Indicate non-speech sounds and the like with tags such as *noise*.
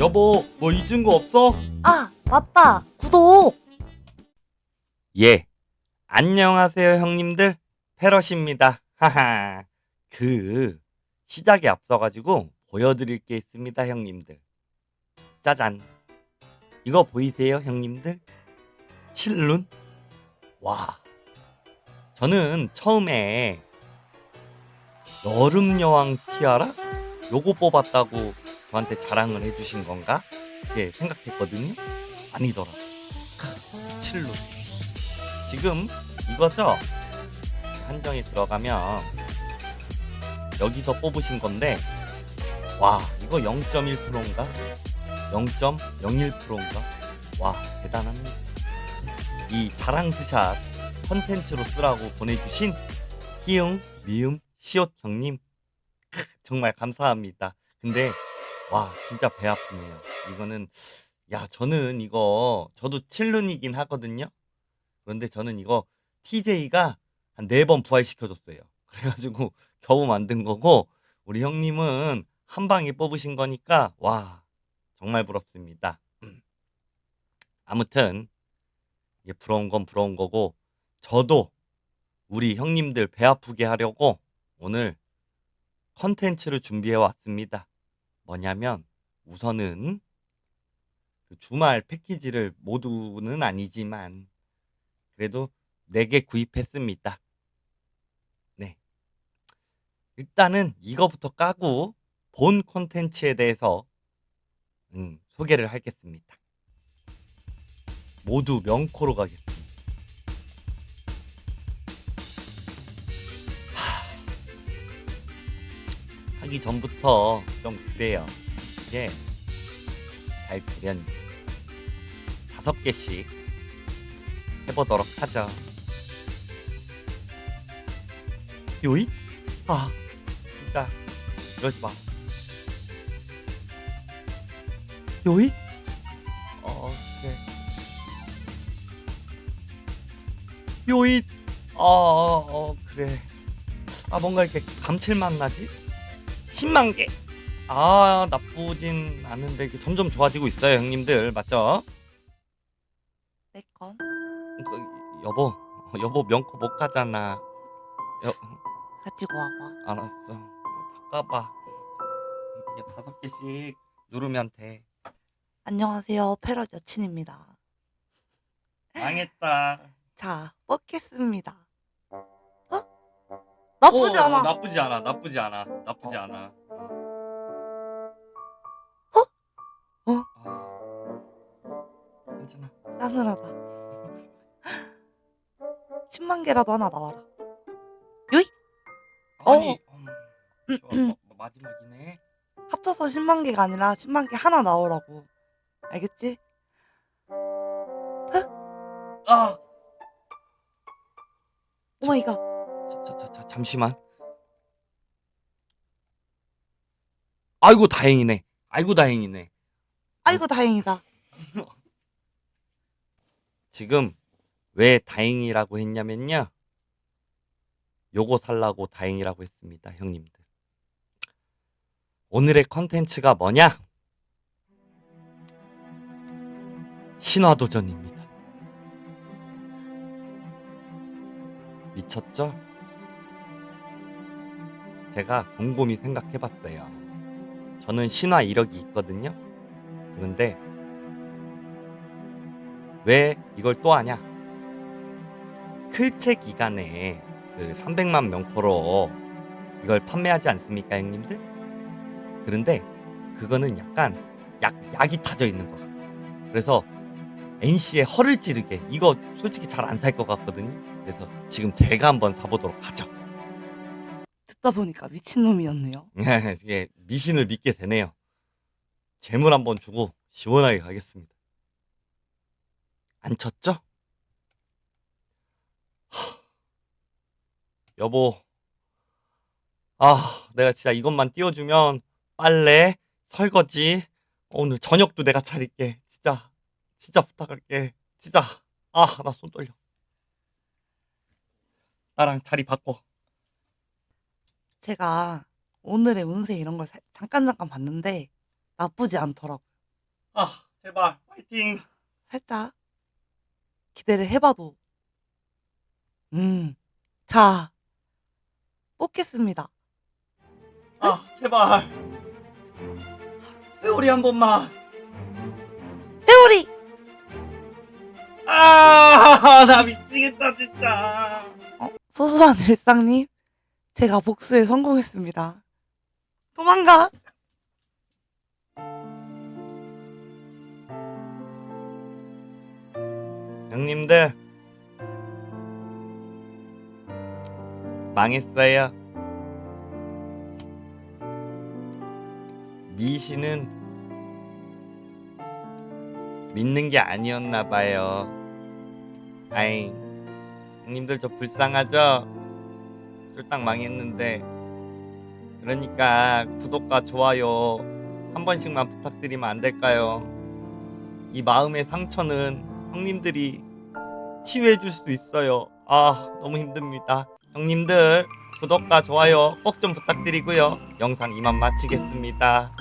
여보, 뭐 잊은 거 없어? 아, 맞다. 구독. 예. 안녕하세요, 형님들. 패럿입니다. 하하. 그, 시작에 앞서가지고 보여드릴 게 있습니다, 형님들. 짜잔. 이거 보이세요, 형님들? 칠룬? 와. 저는 처음에 여름여왕 티아라? 요거 뽑았다고 저한테 자랑을 해주신 건가? 이렇게 생각했거든요. 아니더라. 크, 칠룬. 지금 이거죠? 한정이 들어가면 여기서 뽑으신 건데 와 이거 0.1%인가? 0.01%인가? 와 대단합니다. 이 자랑 스샷 컨텐츠로 쓰라고 보내주신 희응 미음 시옷 형님 크, *laughs* 정말 감사합니다. 근데 와 진짜 배 아프네요. 이거는 야 저는 이거 저도 칠룬이긴 하거든요. 그런데 저는 이거 TJ가 한 네 번 부활시켜 줬어요. *laughs* 그래가지고 겨우 만든 거고 우리 형님은 한 방에 뽑으신 거니까 와 정말 부럽습니다. 아무튼 이게 부러운 건 부러운 거고 저도 우리 형님들 배 아프게 하려고 오늘 컨텐츠를 준비해 왔습니다. 뭐냐면 우선은 그 주말 패키지를 모두는 아니지만 그래도 4개 구입했습니다. 네. 일단은 이거부터 까고 본 콘텐츠에 대해서 음, 소개를 하겠습니다. 모두 명코로 가겠습니다. 하, 하기 전부터 좀 그래요. 이게 잘 되렸는지. 다섯 개씩 해보도록 하죠. 요이? 아, 진짜 이러지 마. 요이? 어, 그래. 요이? 어, 어, 어, 그래. 아, 뭔가 이렇게 감칠맛 나지? 10만 개. 아, 나쁘진 않은데 이게 점점 좋아지고 있어요, 형님들. 맞죠? 내 건. 그, 여보, 어, 여보 명코 못 가잖아. 여, 가지고 와봐. 알았어. 닦아봐. 이게 다섯 개씩 누르면 돼. 안녕하세요. 패럿 여친입니다. 망했다. 자, 뽑겠습니다. 어? 나쁘지 오, 않아. 어, 나쁘지 않아. 나쁘지 않아. 나쁘지 않아. 어? 어? 아, 괜찮아. 싸늘하다. 10만 개라도 하나 나와라. 요이? 아니, 어. 음, 좋아. 어, 마지막이네. 합쳐서 10만 개가 아니라 10만 개 하나 나오라고. 알겠지? 아, 오 마이 갓. 잠시만. 아이고 다행이네. 아이고 다행이네. 아이고, 다행이다. 지금 왜 다행이라고 했냐면요. 요거 살라고 다행이라고 했습니다, 형님들. 오늘의 컨텐츠가 뭐냐? 신화도전입니다. 미쳤죠? 제가 곰곰이 생각해 봤어요. 저는 신화 이력이 있거든요. 그런데 왜 이걸 또 하냐? 클체 기간에 그 300만 명포로 이걸 판매하지 않습니까, 형님들? 그런데 그거는 약간 약, 약이 타져 있는 것 같아요. 그래서 NC에 허를 찌르게 이거 솔직히 잘 안 살 것 같거든요. 그래서 지금 제가 한번 사보도록 하죠. 듣다 보니까 미친놈이었네요. *laughs* 예, 미신을 믿게 되네요. 재물 한번 주고 시원하게 가겠습니다. 안 쳤죠? 하, 여보, 아, 내가 진짜 이것만 띄워주면 빨래, 설거지, 오늘 저녁도 내가 차릴게. 진짜, 진짜 부탁할게. 진짜, 아, 나 손 떨려. 나랑 자리 바꿔. 제가 오늘의 운세 이런 걸 살- 잠깐 잠깐 봤는데 나쁘지 않더라고요. 아 제발 파이팅. 살짝 기대를 해봐도 음, 자 뽑겠습니다. 아 제발. 회오리 한 번만. 회오리 *laughs* 아나 미치겠다 진짜. 어, 소소한 일상님 제가 복수에 성공했습니다. 도망가 형님들 망했어요. 미신은 믿는 게 아니었나 봐요. 아이, 형님들 저 불쌍하죠? 쫄딱 망했는데. 그러니까 구독과 좋아요 한 번씩만 부탁드리면 안 될까요? 이 마음의 상처는 형님들이 치유해 줄 수 있어요. 아, 너무 힘듭니다. 형님들, 구독과 좋아요 꼭 좀 부탁드리고요. 영상 이만 마치겠습니다.